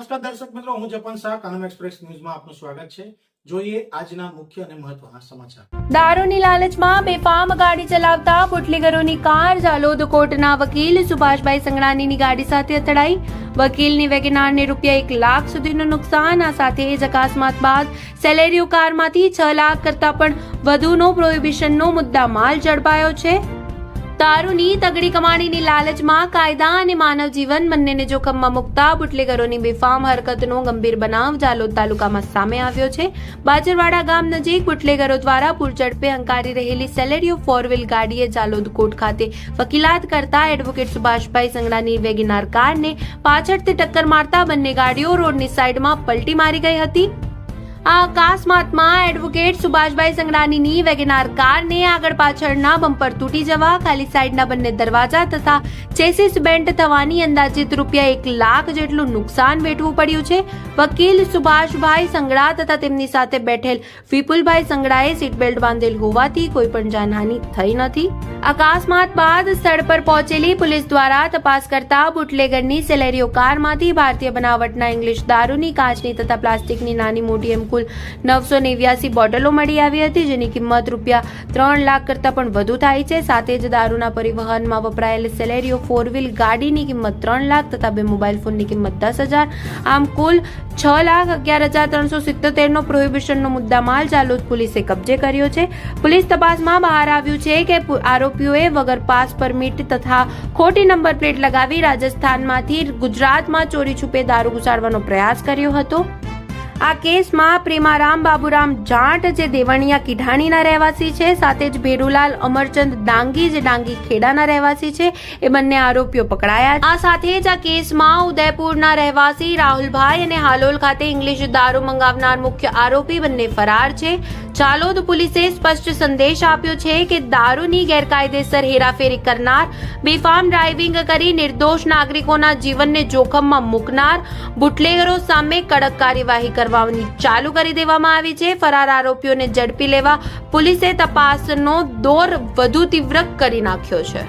નમસ્કાર દર્શક મિત્રો, હું જપન શાહ, કાનમ એક્સપ્રેસ ન્યૂઝમાં આપનું સ્વાગત છે. જોઈએ આજના મુખ્ય અને મહત્વના સમાચાર. દારૂની લાલચમાં બેફામ ગાડી ચલાવતા બુટલીગરોની કાર જાલોદ કોર્ટના વકીલ સુભાષભાઈ સંગડાનીની ગાડી સાથે અથડાઈ. વકીલની વેગેનારને રૂપિયા એક લાખ સુધીનું નુકસાન, આ સાથે જ અકસ્માત બાદ સેલેરીઓ કારમાંથી છ લાખ કરતા પણ વધુનો પ્રોહિબિશનનો મુદ્દા માલ ઝડપાયો છે. દારૂની તગડી કમાણીની લાલચમાં કાયદા અને માનવ જીવન બંનેને જોખમમાં મુકતા બુટલેગરોની બેફામ હરકતનો ગંભીર બનાવ જાલોદ તાલુકામાં સામે આવ્યો છે બાજરવાડા ગામ નજીક બુટલેગરો દ્વારા પૂરઝડપે હંકારી રહેલી સેલેરીઓ ફોર વ્હીલ ગાડીએ જાલોદ કોર્ટ ખાતે વકીલાત કરતા એડવોકેટ સુભાષભાઈ સંગડાની વેગિનાર કારને પાછળથી ટક્કર મારતા બંને ગાડીઓ રોડની સાઈડમાં પલટી મારી ગઈ હતી આ અકસ્માતમાં એડવોકેટ સુભાષભાઈ સંગડાનીની વેગેનાર કારને આગળ પાછળના બમ્પર તૂટી જવા ખાલી સાઈડના બંને દરવાજા તથા ચેસિસ બેન્ટ થવાની અંદાજિત રૂપિયા એક લાખ જેટલું નુકસાન વેઠવું પડ્યું છે. વકીલ સુભાષભાઈ સંગડા તથા તેમની સાથે બેઠેલ વિપુલભાઈ સંગડાએ સીટ બેલ્ટ બાંધેલ હોવાથી કોઈ પણ જાનહાની થઈ નથી. અકસ્માત બાદ સ્થળ પર પહોંચેલી પોલીસ દ્વારા તપાસ કરતા બુટલેગરની સેલેરીઓ કારમાંથી ભારતીય બનાવટના ઇંગ્લિશ દારૂની કાચની તથા પ્લાસ્ટિકની નાની મોટી એમ કુલ નવસો નેવ્યાસી બોટલો મળી આવી હતી, જેની કિંમત રૂપિયા ત્રણ લાખ કરતાં પણ વધુ થાય છે. સાથે જ દારૂના પરિવહનમાં વપરાયેલ સેલેરીઓ ફોર વ્હીલ ગાડીની કિંમત ત્રણ લાખ તથા બે મોબાઈલ ફોનની કિંમત દસ હજાર. આમ કુલ છ લાખ અગિયાર હજાર ત્રણસો સિત્તોતેરનો પ્રોહિબિશનનો મુદ્દામાલ જાલોદ પોલીસે કબજે કર્યો છે. પોલીસ તપાસમાં બહાર આવ્યું છે કે આરોપીઓએ વગર પાસ પરમિટ તથા ખોટી નંબર પ્લેટ લગાવી રાજસ્થાનમાંથી ગુજરાતમાં ચોરી છુપે દારૂ ઘુસાડવાનો પ્રયાસ કર્યો હતો. આ કેસમાં પ્રેમારામ બાબુરામ જાટ જે દેવણિયા કિઢાણીના રહેવાસી છે, સાથે જ ભેરુલાલ અમરચંદ ડાંગી જે ડાંગી ખેડાના રહેવાસી છે, એ બંને આરોપીઓ પકડાયા આ સાથે જ આ કેસમાં ઉદયપુરના રહેવાસી રાહુલભાઈ અને હાલોલ ખાતે ઇંગ્લિશ દારૂ મંગાવનાર મુખ્ય આરોપી બંને ફરાર છે. ચાલોદ પોલીસે સ્પષ્ટ સંદેશ આપ્યો છે કે દારૂની ગેરકાયદેસર હેરાફેરી કરનાર, બેફામ ડ્રાઇવિંગ કરી નિર્દોષ નાગરિકોના જીવનને જોખમમાં મૂકનાર, બુટલેગરો સામે કડક કાર્યવાહી કરવાની ચાલુ કરી દેવામાં આવી છે. ફરાર આરોપીઓને ઝડપી લેવા પોલીસે તપાસનો દોર વધુ તીવ્ર કરી નાખ્યો છે.